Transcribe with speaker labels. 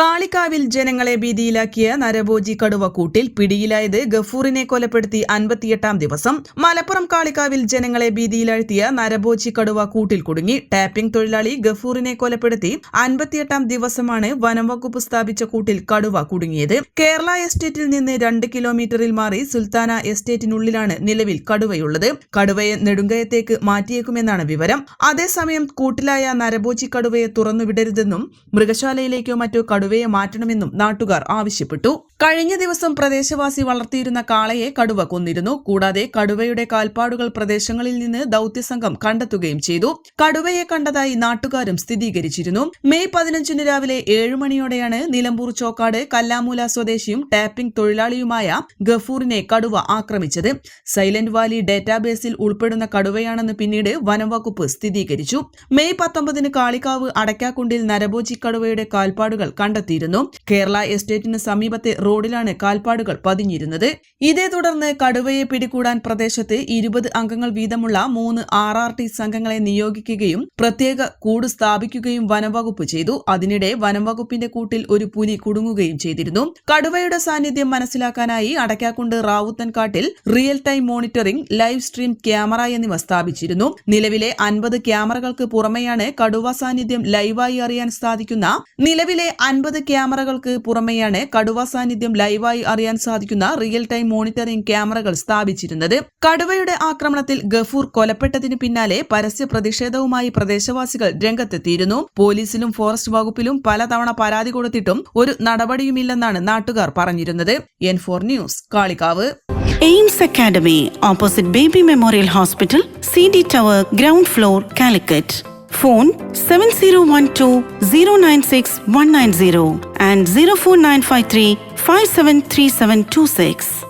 Speaker 1: കാളിക്കാവിൽ ജനങ്ങളെ ഭീതിയിലാക്കിയ നരഭോജി കടുവക്കൂട്ടിൽ പിടിയിലായത് ഗഫൂറിനെ കൊലപ്പെടുത്തി അൻപത്തിയെട്ടാം ദിവസം. മലപ്പുറം കാളിക്കാവിൽ ജനങ്ങളെ ഭീതിയിലാഴ്ത്തിയ നരഭോജി കടുവ കൂട്ടിൽ കുടുങ്ങി. ടാപ്പിംഗ് തൊഴിലാളി ഗഫൂറിനെ കൊലപ്പെടുത്തി അൻപത്തിയെട്ടാം ദിവസമാണ് വനംവകുപ്പ് സ്ഥാപിച്ച കൂട്ടിൽ കടുവ കുടുങ്ങിയത്. കേരള എസ്റ്റേറ്റിൽ നിന്ന് രണ്ട് കിലോമീറ്ററിൽ മാറി സുൽത്താന എസ്റ്റേറ്റിനുള്ളിലാണ് നിലവിൽ കടുവയുള്ളത്. കടുവയെ നെടുങ്കയത്തേക്ക് മാറ്റിയേക്കുമെന്നാണ് വിവരം. അതേസമയം കൂട്ടിലായ നരഭോജി കടുവയെ തുറന്നുവിടരുതെന്നും മൃഗശാലയിലേക്കോ മറ്റോ കടുവയെ മാറ്റണമെന്നും നാട്ടുകാർ ആവശ്യപ്പെട്ടു. കഴിഞ്ഞ ദിവസം പ്രദേശവാസി വളർത്തിയിരുന്ന കാളയെ കടുവ കൊന്നിരുന്നു. കൂടാതെ കടുവയുടെ കാൽപ്പാടുകൾ പ്രദേശങ്ങളിൽ നിന്ന് ദൌത്യസംഘം കണ്ടെത്തുകയും ചെയ്തു. കടുവയെ കണ്ടതായി നാട്ടുകാരും സ്ഥിരീകരിച്ചിരുന്നു. മെയ് പതിനഞ്ചിന് രാവിലെ ഏഴ് മണിയോടെയാണ് നിലമ്പൂർ ചോക്കാട് കല്ലാമൂല സ്വദേശിയും ടാപ്പിംഗ് തൊഴിലാളിയുമായ ഗഫൂറിനെ കടുവ ആക്രമിച്ചത്. സൈലന്റ് വാലി ഡേറ്റാബേസിൽ ഉൾപ്പെടുന്ന കടുവയാണെന്ന് പിന്നീട് വനംവകുപ്പ് സ്ഥിരീകരിച്ചു. മെയ് പത്തൊമ്പതിന് കാളിക്കാവ് അടയ്ക്കാക്കുണ്ടിൽ നരഭോജി കടുവയുടെ കാൽപ്പാടുകൾ കണ്ടെത്തിയിരുന്നു. കേരള എസ്റ്റേറ്റിന് സമീപത്തെ റോഡിലാണ് കാൽപ്പാടുകൾ പതിഞ്ഞിരുന്നത്. ഇതേ തുടർന്ന് കടുവയെ പിടികൂടാൻ പ്രദേശത്ത് ഇരുപത് അംഗങ്ങൾ വീതമുള്ള മൂന്ന് ആർ ആർ ടി സംഘങ്ങളെ നിയോഗിക്കുകയും പ്രത്യേക കൂട് സ്ഥാപിക്കുകയും വനംവകുപ്പ് ചെയ്തു. അതിനിടെ വനംവകുപ്പിന്റെ കൂട്ടിൽ ഒരു പുലി കുടുങ്ങുകയും ചെയ്തിരുന്നു. കടുവയുടെ സാന്നിധ്യം മനസ്സിലാക്കാനായി അടയ്ക്കാക്കുണ്ട് റാവുത്തൻകാട്ടിൽ real time monitoring live stream camera എന്നിവ സ്ഥാപിച്ചിരുന്നു. നിലവിലെ അൻപത് ക്യാമറകൾക്ക് പുറമെയാണ് കടുവ സാന്നിധ്യം ലൈവായി അറിയാൻ സാധിക്കുന്ന നിലവിലെ അൻപത് ക്യാമറകൾക്ക് പുറമെയാണ് കടുവ സാന്നിധ്യം ലൈവായി അറിയാൻ സാധിക്കുന്ന റിയൽ ടൈം മോണിറ്ററിംഗ് ക്യാമറകൾ സ്ഥാപിച്ചിരുന്നത്. കടുവയുടെ ആക്രമണത്തിൽ ഗഫൂർ കൊലപ്പെട്ടതിന് പിന്നാലെ പരസ്യ പ്രതിഷേധവുമായി പ്രദേശവാസികൾ രംഗത്തെത്തിയിരുന്നു. പോലീസിലും ഫോറസ്റ്റ് വകുപ്പിലും പലതവണ പരാതി കൊടുത്തിട്ടും ഒരു നടപടിയുമില്ലെന്നാണ് നാട്ടുകാർ പറഞ്ഞിരുന്നത്. N four news Kalikavu
Speaker 2: AIMS academy opposite baby memorial hospital C D tower ground floor Calicut. phone 701209619 and 04953573726.